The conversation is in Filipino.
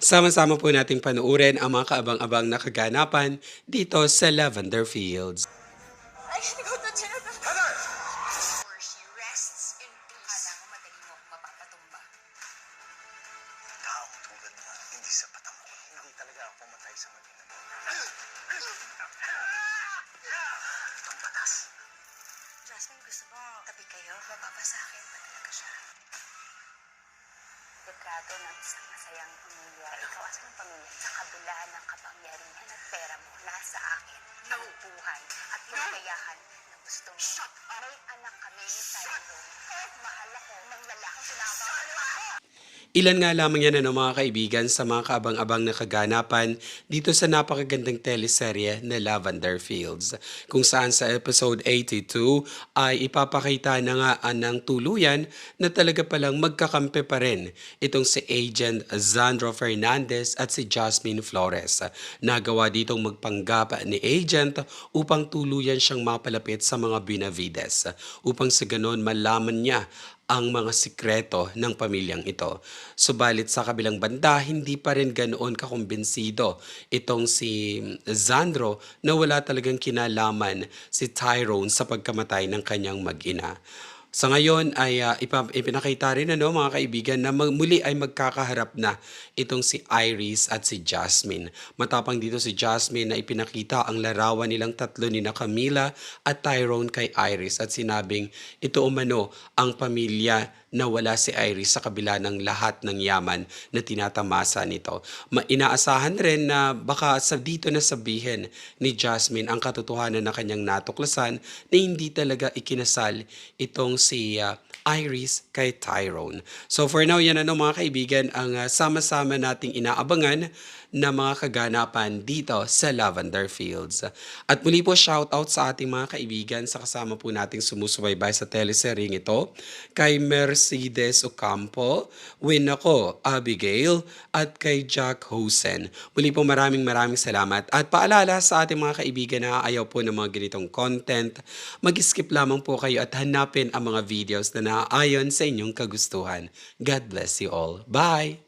Sama-sama po nating panuorin ang mga kaabang-abang na kaganapan dito sa Lavender Fields. I should go to jail. Where she rests in peace. Kala mo madali mo akong mapapatumba. Taong tulad mo, hindi sapat ang mukha. Hindi talaga ako pumatay sa mag-ina mo. Itong batas. Jasmine, gusto mo tabi kayo? Mapapasakit na talaga siya. Litrato ng isang masayang pamilya. Ikaw asan ang pamilya? Sa kabila ng kapangyarihan at pera mo, nasa akin. Ang buhay at yung kakayahan na gusto mo. May anak kami ni Tyrone. At mahal ako ng lalaking sinabang. Ilan nga lamang yan ano, mga kaibigan sa mga kaabang-abang na kaganapan dito sa napakagandang teleserye na Lavender Fields. Kung saan sa episode 82 ay ipapakita na nga ng tuluyan na talaga palang magkakampi pa rin itong si Agent Zandro Fernandez at si Jasmine Flores. Nagawa ditong magpanggap ni Agent upang tuluyan siyang mapalapit sa mga Benavides upang sa ganon malaman niya ang mga sikreto ng pamilyang ito. Subalit sa kabilang banda, hindi pa rin ganoon kakumbinsido itong si Zandro na wala talagang kinalaman si Tyrone sa pagkamatay ng kanyang mag-ina. Sa ngayon ay ah, ipa- ipinakita rin ano, mga kaibigan na mag- muli ay magkakaharap na itong si Iris at si Jasmine. Matapang dito si Jasmine na ipinakita ang larawan nilang tatlo ni na Camila at Tyrone kay Iris at sinabing ito umano ang pamilya na wala si Iris sa kabila ng lahat ng yaman na tinatamasa nito. Ma- inaasahan rin na baka sa dito na sabihin ni Jasmine ang katotohanan na kanyang natuklasan na hindi talaga ikinasal itong si ah, Iris kay Tyrone. So for now, yan ano mga kaibigan ang ah, sama-sama nating inaabangan na mga kaganapan dito sa Lavender Fields. At muli po shoutout sa ating mga kaibigan sa kasama po nating sumusubaybay sa teleseryeng ito kay Mercedes Ocampo, Winako Abigail at kay Jack Hosen. Muli po maraming maraming salamat at paalala sa ating mga kaibigan na ayaw po ng mga ganitong content, mag-skip lamang po kayo at hanapin ang mga videos na naaayon sa inyong kagustuhan. God bless you all. Bye!